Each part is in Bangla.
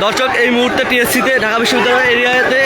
দর্শক এই মুহূর্তে টিএসসিতে ঢাকা বিশ্ববিদ্যালয় এরিয়াতে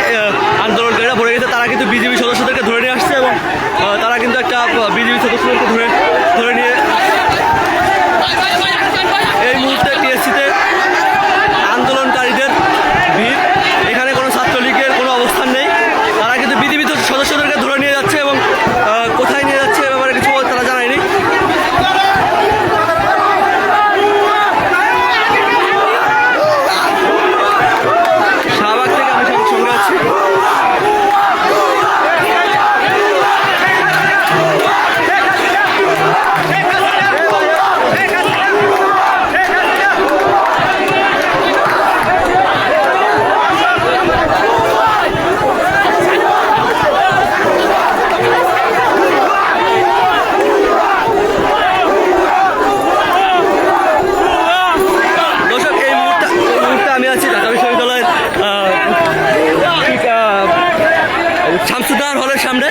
শামসুদ্দার হলের সামনে।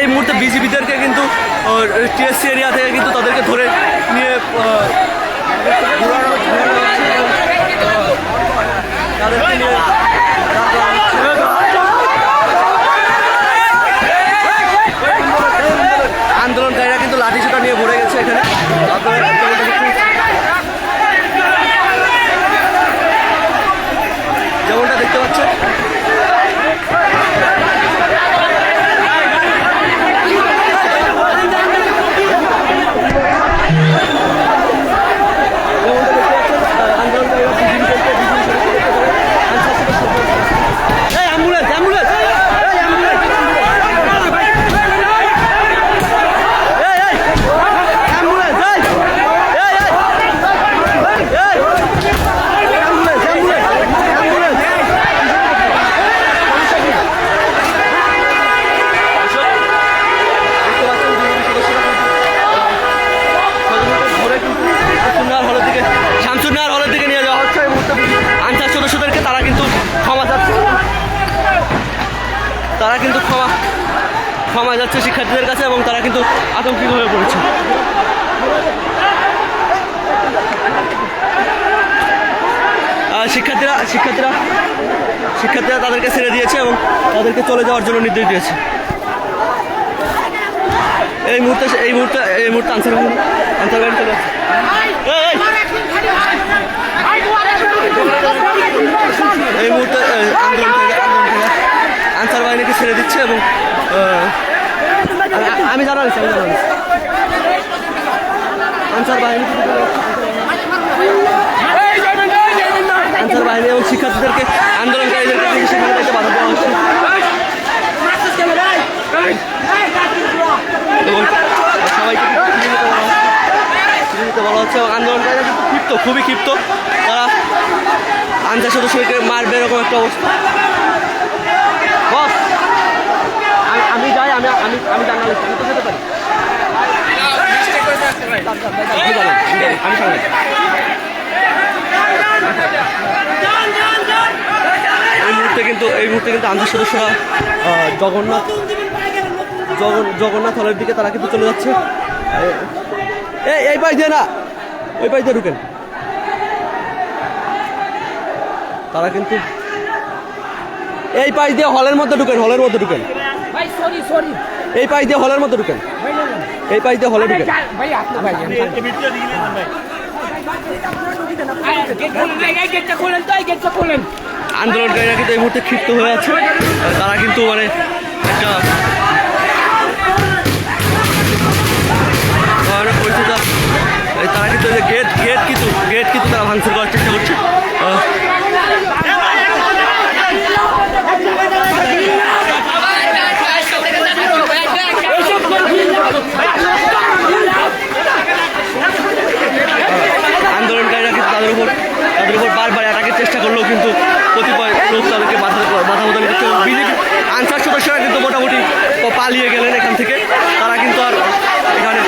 এই মুহূর্তে বিজিবিদেরকে কিন্তু টিএসসি এরিয়া থেকে কিন্তু তাদেরকে ধরে নিয়ে ক্ষমা যাচ্ছে শিক্ষার্থীদের কাছে এবং তারা কিন্তু আতঙ্কিত হয়ে পড়েছে। শিক্ষার্থীরা শিক্ষার্থীরা শিক্ষার্থীরা তাদেরকে ছেড়ে দিয়েছে এবং তাদেরকে চলে যাওয়ার জন্য নির্দেশ দিয়েছে। এই মুহূর্তে এই মুহূর্তে এই মুহূর্তে আনসার আনসার চলে যাচ্ছে এই, এই! এই মুহূর্তে এই, আন্দোলনকারীরা আন্দোলনকারীরা আনসার বাহিনীকে ছেড়ে দিচ্ছে এবং আহ, আমি- আমি জানাচ্ছি আমি জানাচ্ছি আনসার বাহিনী আনসার বাহিনী এবং শিক্ষার্থীদেরকে আন্দোলনকারীদেরকে সেখানে থেকে বাধা দেওয়া হচ্ছে। সবাইকে বলা হচ্ছে এবং আন্দোলনকারীরা ক্ষিপ্ত খুবই ক্ষিপ্ত। তারা আনসার সদস্যকে মারবে এরকম একটা অবস্থা। মুহূর্তে সদস্যরা জগন্নাথ জগন্নাথ হলের দিকে তারা কিন্তু চলে যাচ্ছে। এই এই পাশ দিয়ে না ওই পাশ দিয়ে ঢুকেন। তারা কিন্তু এই পাশ দিয়ে হলের মধ্যে ঢুকেন হলের মধ্যে ঢুকেন। এই পাশ দিয়ে হলের মধ্যে ঢুকেন। এই পাশ দিয়ে হলে ঢুকেন। গেটটা খুলেন তো গেটটা খুলেন। আন্দোলনকারীরা কিন্তু এই মুহূর্তে ক্ষিপ্ত হয়ে আছে। তারা কিন্তু মানে একটা তারা কিন্তু গেট গেট কিন্তু গেট কিন্তু তারা ভাঙচুর করছে আহ, আন্দোলনকারীরা কিন্তু তাদের উপর তাদের উপর বারবার অ্যাটাকের চেষ্টা করলেও কিন্তু কতিপয় লোক তাদেরকে বাধা বাধা প্রদান করছে এবং বিজেপি আনসার সদস্যরা কিন্তু মোটামুটি প- পালিয়ে গেলেন এখান থেকে তারা কিন্তু আর এখানে।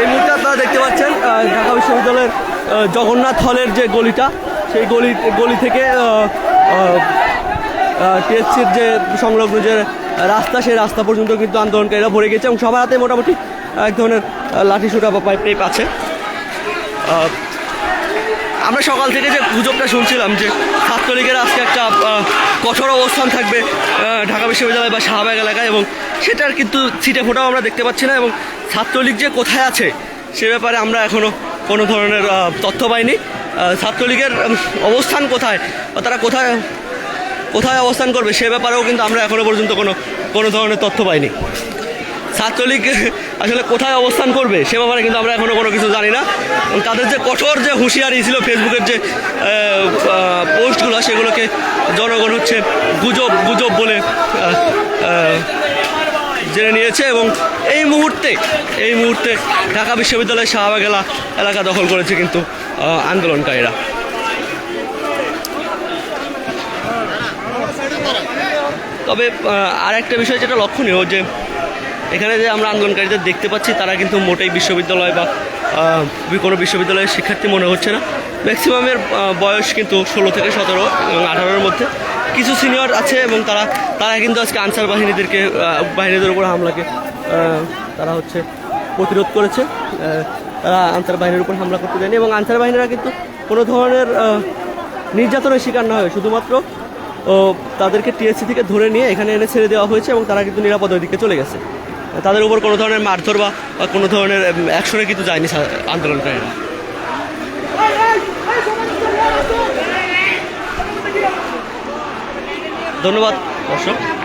এই মুহূর্তে আপনারা দেখতে পাচ্ছেন ঢাকা বিশ্ববিদ্যালয়ের জগন্নাথ হলের যে গলিটা, সেই গলি গলি থেকে টিএসসির যে সংলগ্ন যে রাস্তা, সেই রাস্তা পর্যন্ত কিন্তু আন্দোলনকারীরা ভরে গেছে এবং সবার হাতে মোটামুটি এক ধরনের লাঠি সুটা বা পাইপ টেপ আছে আমরা সকাল থেকে যে গুজবটা শুনছিলাম যে ছাত্রলীগের আজকে একটা কঠোর অবস্থান থাকবে ঢাকা বিশ্ববিদ্যালয় বা শাহবাগ এলাকায় এবং সেটার কিন্তু ছিটে ফোটাও আমরা দেখতে পাচ্ছি না এবং ছাত্রলীগ যে কোথায় আছে সে ব্যাপারে আমরা এখনও কোনো ধরনের তথ্য পাইনি। ছাত্রলীগের অবস্থান কোথায় বা তারা কোথায় কোথায় অবস্থান করবে সে ব্যাপারেও কিন্তু আমরা এখনও পর্যন্ত কোনো কোনো ধরনের তথ্য পাইনি। ছাত্রলীগ আসলে কোথায় অবস্থান করবে সে ব্যাপারে কিন্তু আমরা এখনও কোনো কিছু জানি না। তাদের যে কঠোর যে হুঁশিয়ারি ছিল ফেসবুকের যে পোস্টগুলো, সেগুলোকে জনগণ হচ্ছে গুজব গুজব বলে জেনে নিয়েছে এবং এই মুহূর্তে এই মুহূর্তে ঢাকা বিশ্ববিদ্যালয়ের শাহবাগেলা এলাকা দখল করেছে কিন্তু আন্দোলনকারীরা। তবে আর একটা বিষয় যেটা লক্ষণীয় যে এখানে যে আমরা আন্দোলনকারীদের দেখতে পাচ্ছি, তারা কিন্তু মোটেই বিশ্ববিদ্যালয় বা কোনো বিশ্ববিদ্যালয়ের শিক্ষার্থী মনে হচ্ছে না। ম্যাক্সিমামের বয়স কিন্তু ষোলো থেকে সতেরো এবং আঠারোর মধ্যে। কিছু সিনিয়র আছে এবং তারা তারা কিন্তু আজকে আনসার বাহিনীদেরকে বাহিনীদের উপর হামলাকে তারা হচ্ছে প্রতিরোধ করেছে। তারা আনসার বাহিনীর উপর হামলা করতে দেয়নি এবং আনসার বাহিনীরা কিন্তু কোনো ধরনের নির্যাতনের শিকার না হয়। শুধুমাত্র তাদেরকে টিএসসি থেকে ধরে নিয়ে এখানে এনে ছেড়ে দেওয়া হয়েছে এবং তারা কিন্তু নিরাপদ দিকে চলে গেছে। তাদের উপর কোনো ধরনের মারধর বা কোনো ধরনের অ্যাকশনে কিন্তু যায়নি আন্দোলনকারীরা। ধন্যবাদ দর্শক।